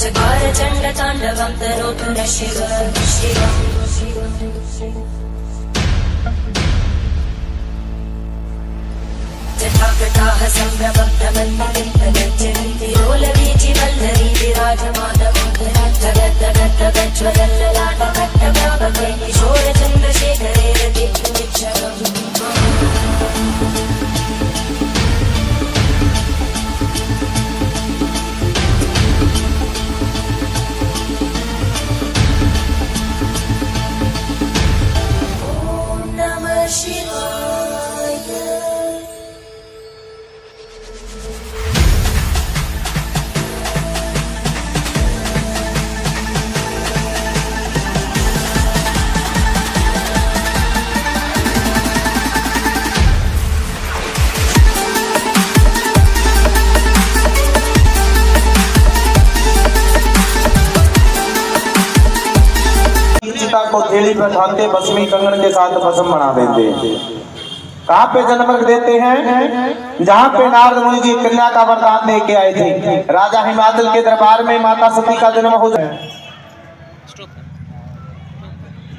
चण्डताण्डवं करोतु न शिव जटाकटाः सम्भ्रमं प्रबन्धनं प्रगच्छन्तिरोलवीचिवल्लरी विराजमानमाधराज्वदत्तदत्तगज्वदल्ललाटकट्टव्यापकै किशोरचन्द्रशेखर चिता को थेली बैठाते बसमी कंगन के साथ भस्म बना देते कहाँ पे जन्म देते हैं? जहाँ पे नारद मुनि जी कन्या का वरदान दे के आए थे। राजा हिमाचल के दरबार में माता सती का जन्म हो जाए।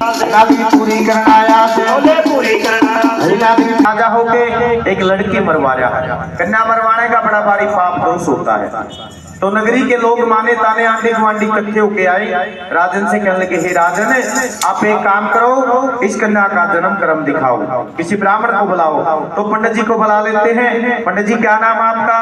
पूरी करना आया। पूरी करना राजा होके लड़की मरवा रहा है। कन्या मरवाने का बड़ा भारी पाप दोष होता है। तो नगरी के लोग माने ताने आंटी गुआंडी इकट्ठे होके आए। राजन से कहने लगे, हे राजन, आप एक काम करो, इस कन्या का जन्म कर्म दिखाओ। किसी ब्राह्मण को बुलाओ। तो पंडित जी को बुला लेते हैं। पंडित जी, क्या नाम आपका?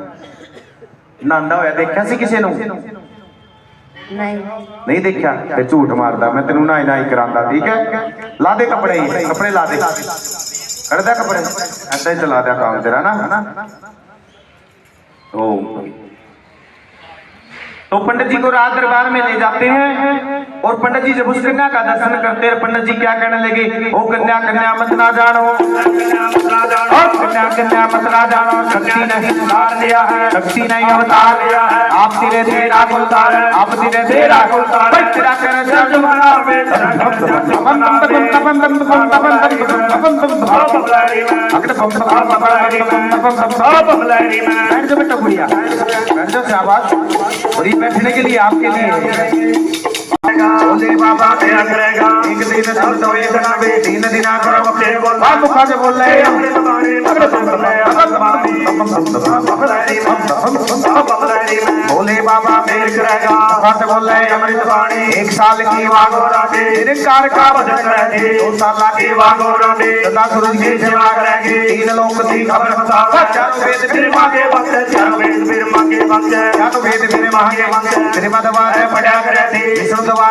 ਨਹਾਉਂਦਾ ਹੋਇਆ ਦੇਖਿਆ ਸੀ ਕਿਸੇ ਨੂੰ? ਨਹੀਂ। ਨਹੀਂ ਦੇਖਿਆ? ਤੇ ਝੂਠ ਮਾਰਦਾ ਮੈਂ ਤੈਨੂੰ ਨਾਈ ਨਾਈ ਕਰਾਂਦਾ ਠੀਕ ਹੈ? ਲਾ ਦੇ ਕੱਪੜੇ ਹੀ, ਕੱਪੜੇ ਲਾ ਦੇ। ਕਰਦਾ ਕੱਪੜੇ। ਐਦਾਂ ਹੀ ਚਲਾ ਦਿਆ ਕੰਮ ਤੇਰਾ ਨਾ? ओ तो पंडित जी को राज दरबार में ले जाते हैं और पंडित जी जब उस कन्या का दर्शन करते हैं पंडित जी क्या कहने लगे ओ कन्या कन्या मत ना जानो कन्या कन्या मत ना जानो शक्ति नहीं उतार लिया है शक्ति नहीं अवतार लिया है आप तेरे तेरा खुलता है आप तेरे तेरा खुलता है तेरा कहना तपन तपन तपन तपन तपन तपन तपन तपन आवाज़ और ये बैठने के लिए आपके लिए। भोले बाबा दया करेगा। एक दिन सब तो एक ना बे तीन दिन आकर अपने बोल बात मुखा से बोल रहे हैं। भोले बाबा मेर करेगा मुखा से बोल रहे हैं। अमृत वाणी एक साल की वागोरा दे निरंकार का भजन करेंगे दो साल की वागोरा दे सदा सूरज की सेवा करेंगे। तीन लोक की खबर बताओ। चारों वेद फिर मांगे वक्त चारों वेद फिर मांगे वक्त चारों वेद फिर मांगे वक्त फिर मदवार पड़ा करे विष्णु दवार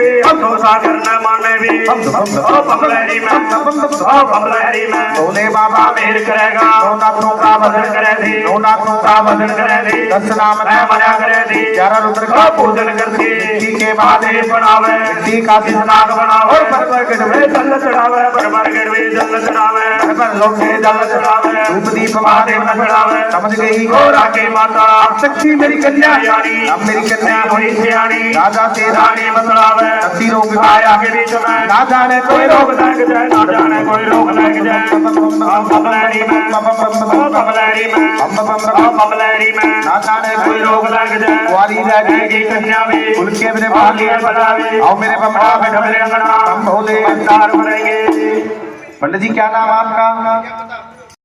भी तो सागर ने माने भी ओ बबलहरी में ओ बबलहरी में। भोले बाबा मेहर करेगा। नौ नाथों का भजन करे थे नौ नाथों का भजन करे थे दस नाम ने मना करे थे ग्यारह रुद्र का पूजन करके मिट्टी के महादेव बनावे। मिट्टी का सिद्धनाथ बनावे। और परवर गढ़वे जल चढ़ावे। परवर गढ़वे जल चढ़ावे। परवर लोग में जल चढ़ावे। धूप दीप महादेव न चढ़ावे। समझ गई? गोरा के माता। शक्ति मेरी कन्या। यानी अब मेरी कन्या हुई सियानी राजा से रानी बतलावे। रोग आया के बीच में। ना जाने कोई रोग लग जाए ना जाने कोई रोग लग जाए। हम बबलैरी में हम बबलैरी में हम बबलैरी में। ना जाने कोई रोग लग जाए। कन्या भी। उनके मेरे भाग्य बनावे आओ मेरे में ढबले अंगना। हम भोले बनेंगे। पंडित जी क्या नाम आपका?